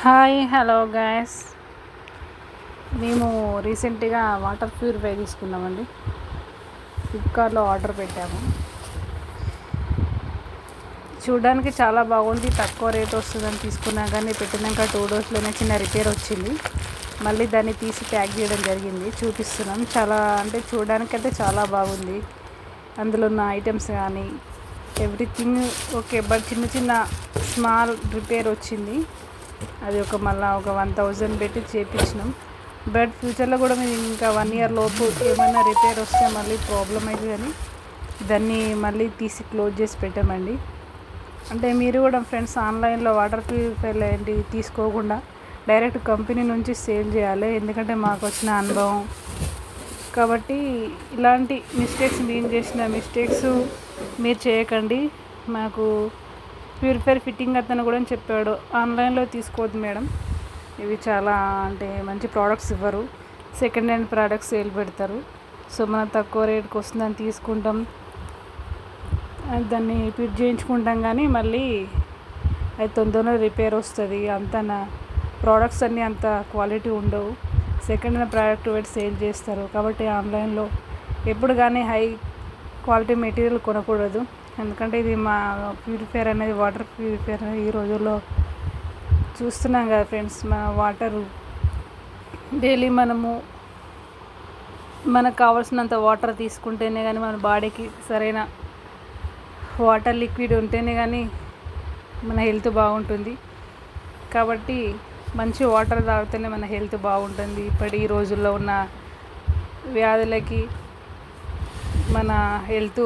Hi hello guys మేము రీసెంట్గా water purify తీసుకున్నామండి. ఫ్లిప్కార్ట్లో ఆర్డర్ పెట్టాము. చూడడానికి చాలా బాగుంది. తక్కువ రేట్ వస్తుందని తీసుకున్నా కానీ పెట్టినాక టూ డోస్లోనే చిన్న రిపేర్ వచ్చింది. మళ్ళీ దాన్ని తీసి ప్యాక్ చేయడం జరిగింది. చూపిస్తున్నాం. చాలా అంటే చూడడానికి అయితే చాలా బాగుంది. అందులో ఉన్న ఐటమ్స్ కానీ ఎవ్రీథింగ్ ఓకే బట్ చిన్న చిన్న స్మాల్ రిపేర్ వచ్చింది. అది ఒక మళ్ళీ ఒక వన్ థౌజండ్ పెట్టి చేపించినాం. బట్ ఫ్యూచర్లో కూడా మేము ఇంకా వన్ ఇయర్ లోపు ఏమైనా రిపేర్ వస్తే మళ్ళీ ప్రాబ్లం అవుతుంది కానీ దాన్ని మళ్ళీ తీసి క్లోజ్ చేసి పెట్టామండి. అంటే మీరు కూడా ఫ్రెండ్స్ ఆన్లైన్లో వాటర్ ప్యూరిఫైర్ లాంటివి తీసుకోకుండా డైరెక్ట్ కంపెనీ నుంచి సేల్ చేయాలి. ఎందుకంటే మాకు వచ్చిన అనుభవం. కాబట్టి ఇలాంటి మిస్టేక్స్ మేము చేసిన మిస్టేక్స్ మీరు చేయకండి. మాకు ప్యూరిఫైర్ ఫిట్టింగ్ అతను కూడా చెప్పాడు. ఆన్లైన్లో తీసుకోవద్దు మేడం. ఇవి చాలా అంటే మంచి ప్రోడక్ట్స్ ఇవ్వరు. సెకండ్ హ్యాండ్ ప్రోడక్ట్స్ సేల్ పెడతారు. సో మనం తక్కువ రేట్కి వస్తుందని తీసుకుంటాం. దాన్ని ఫిట్ చేయించుకుంటాం కానీ మళ్ళీ అది తొందరగా రిపేర్ వస్తుంది. అంత నా ప్రోడక్ట్స్ అన్నీ అంత క్వాలిటీ ఉండవు. సెకండ్ హ్యాండ్ ప్రోడక్ట్ పెట్టి సేల్ చేస్తారు. కాబట్టి ఆన్లైన్లో ఎప్పుడు కానీ హై క్వాలిటీ మెటీరియల్ కొనకూడదు. ఎందుకంటే ఇది మా ప్యూరిఫైర్ అనేది వాటర్ ప్యూరిఫైర్ అనేది ఈ రోజుల్లో చూస్తున్నాం కదా ఫ్రెండ్స్ మన వాటరు. డైలీ మనము మనకు కావాల్సినంత వాటర్ తీసుకుంటేనే కానీ మన బాడీకి సరైన వాటర్ లిక్విడ్ ఉంటేనే కానీ మన హెల్త్ బాగుంటుంది. కాబట్టి మంచి వాటర్ తాగితేనే మన హెల్త్ బాగుంటుంది. ఇప్పటి ఈ రోజుల్లో ఉన్న వ్యాధులకి మన హెల్త్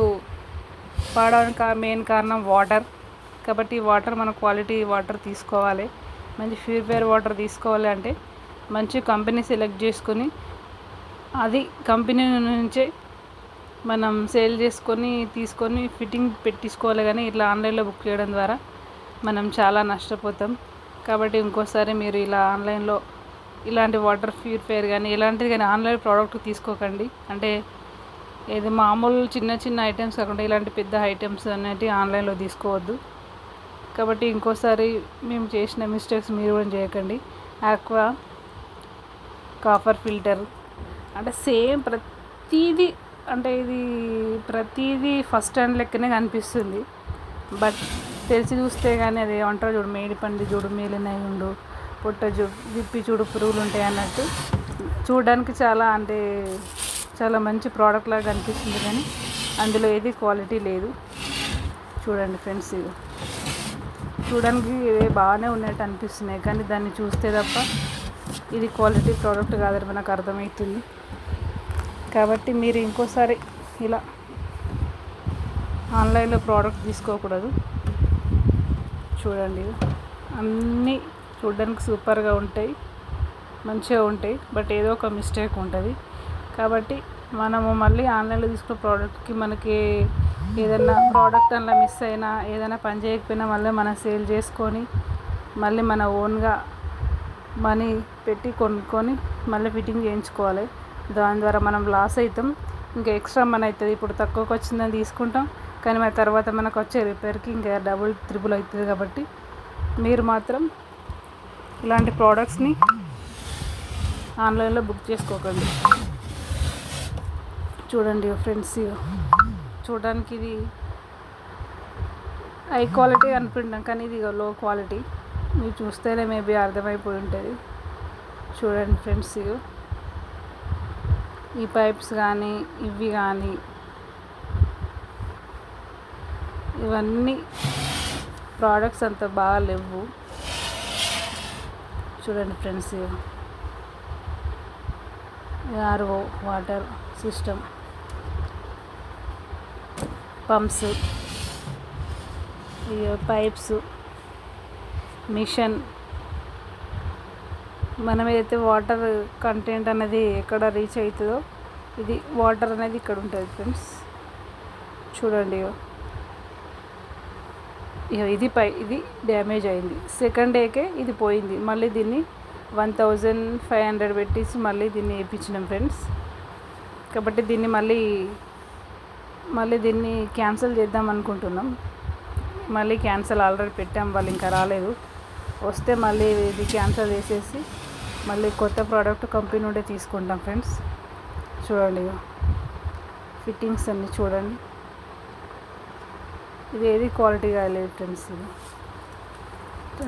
పాడడానికి మెయిన్ కారణం వాటర్ కాబట్టి వాటర్ మన క్వాలిటీ వాటర్ తీసుకోవాలి. మంచి ప్యూరిఫైర్ వాటర్ తీసుకోవాలి అంటే మంచి కంపెనీ సెలెక్ట్ చేసుకొని అది కంపెనీ నుంచే మనం సేల్ చేసుకొని తీసుకొని ఫిట్టింగ్ పెట్టించుకోవాలి కానీ ఇట్లా ఆన్లైన్లో బుక్ చేయడం ద్వారా మనం చాలా నష్టపోతాం. కాబట్టి ఇంకోసారి మీరు ఇలా ఆన్లైన్లో ఇలాంటి వాటర్ ప్యూరిఫైర్ కానీ ఎలాంటిది కానీ ఆన్లైన్ ప్రోడక్ట్ తీసుకోకండి. అంటే ఇది మామూలు చిన్న చిన్న ఐటమ్స్ కాకుండా ఇలాంటి పెద్ద ఐటమ్స్ అనేటివి ఆన్లైన్లో తీసుకోవద్దు. కాబట్టి ఇంకోసారి మేము చేసిన మిస్టేక్స్ మీరు కూడా చేయకండి. ఆక్వా కాఫర్ ఫిల్టర్ అంటే సేమ్ ప్రతీది అంటే ఇది ప్రతీది ఫస్ట్ హ్యాండ్ లెక్కనే కనిపిస్తుంది. బట్ తెలిసి చూస్తే కానీ అది ఏమంటారు చూడు మేడి పండి చూడు మేలినై ఉండు పుట్ట చూ విప్పి చూడు పురుగులు ఉంటాయి అన్నట్టు. చూడడానికి చాలా అంటే చాలా మంచి ప్రోడక్ట్ లాగా అనిపిస్తుంది కానీ అందులో ఏది క్వాలిటీ లేదు. చూడండి ఫ్రెండ్స్ ఇది. చూడడానికి బాగానే ఉన్నట్టు అనిపిస్తున్నాయి కానీ దాన్ని చూస్తే తప్ప ఇది క్వాలిటీ ప్రోడక్ట్ కాదని మనకు అర్థమవుతుంది. కాబట్టి మీరు ఇంకోసారి ఇలా ఆన్లైన్లో ప్రోడక్ట్ తీసుకోకూడదు. చూడండి అన్నీ చూడడానికి సూపర్గా ఉంటాయి. మంచిగా ఉంటాయి. బట్ ఏదో ఒక మిస్టేక్ ఉంటుంది. కాబట్టి మనము మళ్ళీ ఆన్లైన్లో తీసుకున్న ప్రోడక్ట్కి మనకి ఏదైనా ప్రోడక్ట్ అందులో మిస్ అయినా ఏదైనా పని చేయకపోయినా మళ్ళీ మనం సేల్ చేసుకొని మళ్ళీ మన ఓన్గా మనీ పెట్టి కొనుక్కొని మళ్ళీ ఫిట్టింగ్ చేయించుకోవాలి. దాని ద్వారా మనం లాస్ అవుతాం. ఇంకా ఎక్స్ట్రా మన అవుతుంది. ఇప్పుడు తక్కువకి వచ్చిందని తీసుకుంటాం. కానీ మన తర్వాత మనకు వచ్చే రిపేర్కి ఇంకా డబుల్ త్రిబుల్ అవుతుంది కాబట్టి మీరు మాత్రం ఇలాంటి ప్రోడక్ట్స్ని ఆన్లైన్లో బుక్ చేసుకోకండి. చూడండి ఫ్రెండ్స్ చూడడానికి ఇది హై క్వాలిటీ అనిపించాం కానీ ఇది లో క్వాలిటీ మీరు చూస్తేనే మేబీ అర్థమైపోయి ఉంటుంది. చూడండి ఫ్రెండ్స్ ఈ పైప్స్ కానీ ఇవి కానీ ఇవన్నీ ప్రోడక్ట్స్ అంత బాగా లేవు. చూడండి friends RO water system pumps pipes machine మనం ఏదైతే వాటర్ కంటెంట్ అనేది ఎక్కడ రీచ్ అవుతుందో ఇది వాటర్ అనేది ఇక్కడ ఉంటుంది ఫ్రెండ్స్ చూడండి ఇది పై ఇది డ్యామేజ్ అయింది. సెకండ్ డేకే ఇది పోయింది. మళ్ళీ దీన్ని వన్ థౌజండ్ ఫైవ్ హండ్రెడ్ పెట్టేసి మళ్ళీ దీన్ని వేయించినాం ఫ్రెండ్స్ కాబట్టి దీన్ని మళ్ళీ మళ్ళీ దీన్ని క్యాన్సిల్ చేద్దాం అనుకుంటున్నాం. మళ్ళీ క్యాన్సిల్ ఆల్రెడీ పెట్టాం వాళ్ళు ఇంకా రాలేదు. వస్తే మళ్ళీ ఇది క్యాన్సిల్ చేసేసి మళ్ళీ కొత్త ప్రోడక్ట్ కంపెనీ నుండే తీసుకుంటాం ఫ్రెండ్స్. చూడండి ఫిట్టింగ్స్ అన్నీ చూడండి. ఇది ఏది క్వాలిటీగా లేదు ఫ్రెండ్స్ ఇది.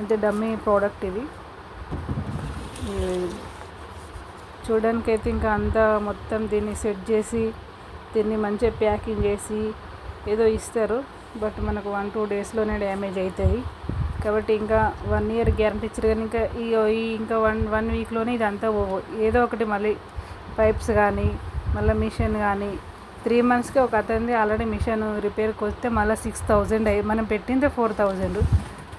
అంటే డమ్మీ ప్రోడక్ట్ ఇది. ఇది చూడడానికి అయితే ఇంకా అంతా మొత్తం దీన్ని సెట్ చేసి దీన్ని మంచిగా ప్యాకింగ్ చేసి ఏదో ఇస్తారు. బట్ మనకు వన్ టూ డేస్లోనే డ్యామేజ్ అవుతుంది కాబట్టి ఇంకా వన్ ఇయర్ గ్యారంటీ ఇచ్చారు కానీ ఇంకా ఈ ఈ ఇంకా వన్ వన్ వీక్లోనే ఇదంతా పోవు ఏదో ఒకటి మళ్ళీ పైప్స్ కానీ మళ్ళీ మిషన్ కానీ త్రీ మంత్స్కి ఒక అతనిది ఆల్రెడీ మిషన్ రిపేర్కి వస్తే మళ్ళీ సిక్స్ థౌజండ్ అయ్యి మనం పెట్టిందే ఫోర్ థౌజండ్.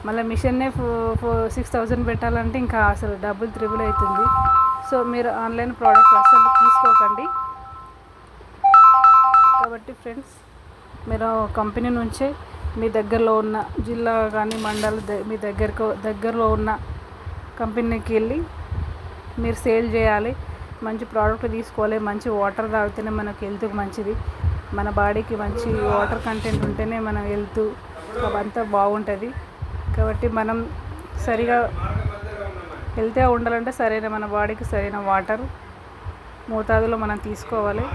మళ్ళీ మిషన్నే ఫో ఫోర్ సిక్స్ థౌజండ్ పెట్టాలంటే ఇంకా అసలు డబుల్ త్రిబుల్ అవుతుంది. సో మీరు ఆన్లైన్ ప్రోడక్ట్ అసలు తీసుకోకండి. కాబట్టి ఫ్రెండ్స్ మీరు కంపెనీ నుంచే మీ దగ్గరలో ఉన్న జిల్లా కానీ మండల మీ దగ్గరకు దగ్గరలో ఉన్న కంపెనీకి వెళ్ళి మీరు సేల్ చేయాలి. మంచి ప్రోడక్ట్ తీసుకోవాలి. మంచి వాటర్ తాగితేనే మనకు హెల్త్కి మంచిది. మన బాడీకి మంచి వాటర్ కంటెంట్ ఉంటేనే మన హెల్త్ అంతా బాగుంటుంది. కాబట్టి మనం సరిగా హెల్త్గా ఉండాలంటే సరైన మన బాడీకి సరైన వాటర్ మోతాదులో మనం తీసుకోవాలి.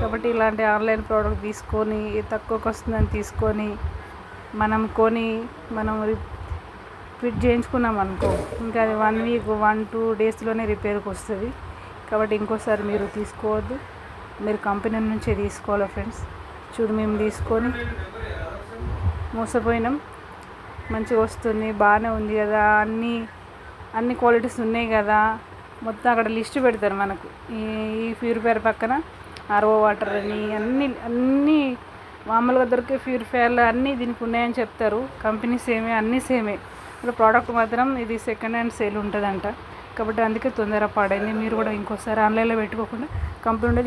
కాబట్టి ఇలాంటి ఆన్లైన్ ప్రోడక్ట్ తీసుకొని తక్కువకి వస్తుందని తీసుకొని మనం కొని మనం రి- ఫిట్ చేయించుకున్నాం అనుకో ఇంకా అది వన్ వీక్ వన్ టూ డేస్లోనే రిపేర్కి వస్తుంది. కాబట్టి ఇంకోసారి మీరు తీసుకోవద్దు. మీరు కంపెనీ నుంచే తీసుకోవాలి ఫ్రెండ్స్? చూడు మేము తీసుకొని మోసపోయినాం. మంచిగా వస్తుంది బాగానే ఉంది కదా అన్నీ అన్ని క్వాలిటీస్ ఉన్నాయి కదా. మొత్తం అక్కడ లిస్ట్ పెడతారు మనకు. ఈ ఈ ప్యూరిఫైయర్ పక్కన ఆర్ఓ వాటర్ అని అన్నీ అన్నీ మామూలుగా దొరికే ప్యూరిఫైయర్లు అన్నీ దీనికి ఉన్నాయని చెప్తారు. కంపెనీ సేమే అన్నీ సేమే. ప్రోడక్ట్ మాత్రం ఇది సెకండ్ హ్యాండ్ సేల్ ఉంటుందంట. కాబట్టి అందుకే తొందర పాడైంది మీరు కూడా ఇంకోసారి ఆన్లైన్లో పెట్టుకోకుండా కంపెనీ ఉండే